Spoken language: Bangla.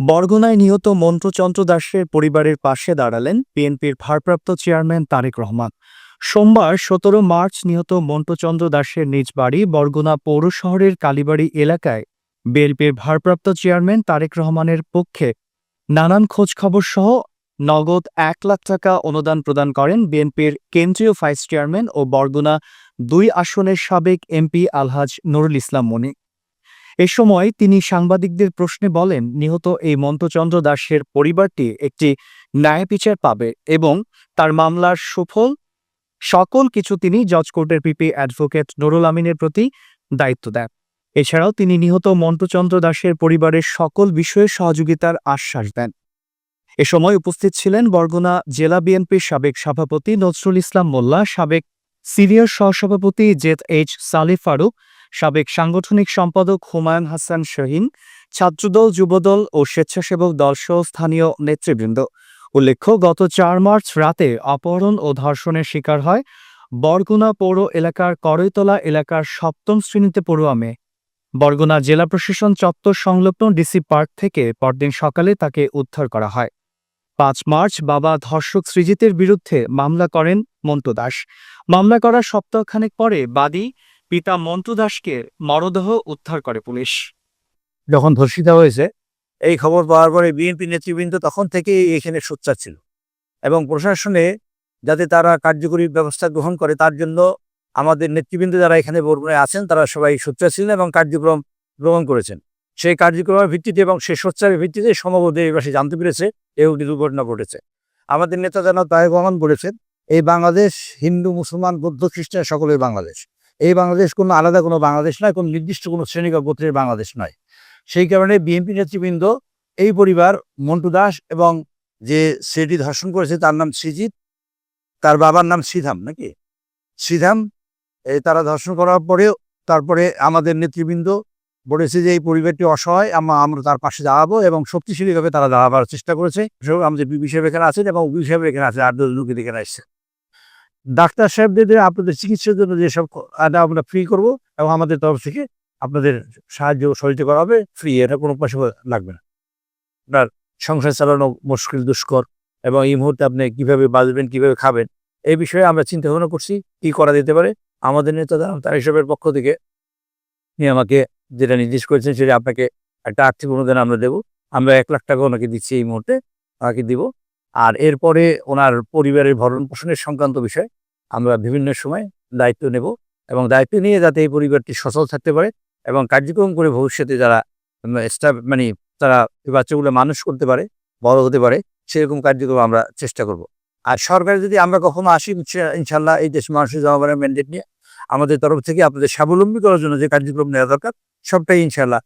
বরগুনায় নিহত মন্ত্রচন্দ্র দাসের পরিবারের পাশে দাঁড়ালেন বিএনপির ভারপ্রাপ্ত চেয়ারম্যান তারেক রহমান। সোমবার সতেরো মার্চ নিহত মন্ত্রচন্দ্র দাসের নিজ বাড়ি বরগুনা পৌর শহরের কালীবাড়ি এলাকায় বিএনপির ভারপ্রাপ্ত চেয়ারম্যান তারেক রহমানের পক্ষে নানান খোঁজখবর সহ নগদ এক লাখ টাকা অনুদান প্রদান করেন বিএনপির কেন্দ্রীয় ভাইস চেয়ারম্যান ও বরগুনা দুই আসনের সাবেক এমপি আলহাজ নুরুল ইসলাম মনি। এ সময় তিনি সাংবাদিকদের প্রশ্নে বলেন, নিহত এই মন্তচন্দ্র দাসের পরিবারটি একটি ন্যায় বিচার পাবে এবং তার মামলার সুফল সকল কিছু তিনি জজ কোর্টের পিপি অ্যাডভোকেট নুরুল আমিনের প্রতি দায়িত্ব দেন। এছাড়াও তিনি নিহত মন্ত্রচন্দ্র দাসের পরিবারের সকল বিষয়ে সহযোগিতার আশ্বাস দেন। এ সময় উপস্থিত ছিলেন বরগুনা জেলা বিএনপির সাবেক সভাপতি নজরুল ইসলাম মোল্লা, সাবেক সিনিয়র সহসভাপতি জেদ এইচ সালি ফারুক সাবেক সাংগঠনিক সম্পাদক হুমায়ুন হাসান শাহিন, ছাত্রদল, যুবদল ও স্বেচ্ছাসেবক দলসহ স্থানীয় নেতৃবৃন্দ। উল্লেখ্য, গত চার মার্চ রাতে অপহরণ ও ধর্ষণের শিকার হয় বরগুনা পৌর এলাকার করৈতলা এলাকার সপ্তম শ্রেণীতে পড়ুয়া মেয়ে। বরগুনা জেলা প্রশাসন চত্বর সংলগ্ন ডিসি পার্ক থেকে পরদিন সকালে তাকে উদ্ধার করা হয়। পাঁচ মার্চ বাবা ধর্ষক সৃজিতের বিরুদ্ধে মামলা করেন মন্টু দাস। মামলা করার সপ্তাহখানেক পরে বাদী পিতা মন্টু দাসকে মরদেহ উদ্ধার করে পুলিশ। যখন ধর্ষিত হয়েছে, এই খবর পাওয়ার পরে বিএনপি নেতৃবৃন্দ তখন থেকে এখানে সোচ্চার ছিল এবং প্রশাসনে যাতে তারা কার্যকরী ব্যবস্থা গ্রহণ করে, তার জন্য আমাদের নেতৃবৃন্দ যারা এখানে বরগুনায় আছেন, তারা সবাই সোচ্চার ছিলেন এবং কার্যক্রম গ্রহণ করেছেন। সেই কার্যক্রমের ভিত্তিতে এবং সেই সোচ্চারের ভিত্তিতে সমগ্র দেশবাসী জানতে পেরেছে, এই দুর্ঘটনা ঘটেছে। আমাদের নেতা যেন রহমান বলেছেন, এই বাংলাদেশ হিন্দু, মুসলমান, বৌদ্ধ, খ্রিস্টান, সকলের বাংলাদেশ। এই বাংলাদেশ কোনো আলাদা কোনো বাংলাদেশ নয়, কোনো নির্দিষ্ট কোনো শ্রেণি বা গোত্রের বাংলাদেশ নয়। সেই কারণে বিএনপি নেতৃবৃন্দ এই পরিবার, মন্টু দাস এবং যে সেটি ধর্ষণ করেছে তার নাম সৃজিত, তার বাবার নাম শ্রীধাম নাকি? শ্রীধাম তারা ধর্ষণ করার পরেও তারপরে আমাদের নেতৃবৃন্দ বলেছে যে এই পরিবারটি অসহায় আমরা আমরা তার পাশে দাঁড়াবো এবং শক্তিশালীভাবে তারা দাঁড়াবার চেষ্টা করেছে। আমাদের বিবি সাহেব এখানে আছেন এবং বিবি সাহেব এখানে আছে, আর দুজন এখানে আসছে ডাক্তার সাহেবদের আপনাদের চিকিৎসার জন্য যেসব আমরা ফ্রি করব এবং আমাদের তরফ থেকে আপনাদের সাহায্য সহযোগিতা করা হবে। ফ্রি এটা কোনো পয়সা লাগবে না। আপনার সংসার চালানো মুশকিল, দুষ্কর এবং এই মুহূর্তে আপনি কীভাবে বাঁচবেন, কীভাবে খাবেন, এই বিষয়ে আমরা চিন্তা ভাবনা করছি, কি করা যেতে পারে। আমাদের নেতা তার হিসাবের পক্ষ থেকে আমাকে যেটা নির্দেশ করেছেন সেটা আপনাকে একটা আর্থিক অনুদান আমরা দেবো। আমরা এক লাখ টাকা ওনাকে দিচ্ছি এই মুহূর্তে। ওনাকে দিব। আর এরপরে ওনার পরিবারের ভরণ পোষণের সংক্রান্ত বিষয় আমরা বিভিন্ন সময় দায়িত্ব নেব এবং দায়িত্ব নিয়ে যাতে এই পরিবারটি সচল থাকতে পারে এবং কার্যক্রম করে ভবিষ্যতে যারা স্টাফ মানে তারা বাচ্চাগুলো মানুষ করতে পারে, বড় হতে পারে, সেরকম কার্যক্রম আমরা চেষ্টা করব। আর সরকার যদি আমরা কখনো আসি ইনশাল্লাহ এই দেশ মানুষের জনগণের ম্যান্ডেট নিয়ে আমাদের তরফ থেকে আপনাদের স্বাবলম্বী করার জন্য যে কার্যক্রম নেওয়া দরকার, সবটাই ইনশাল্লাহ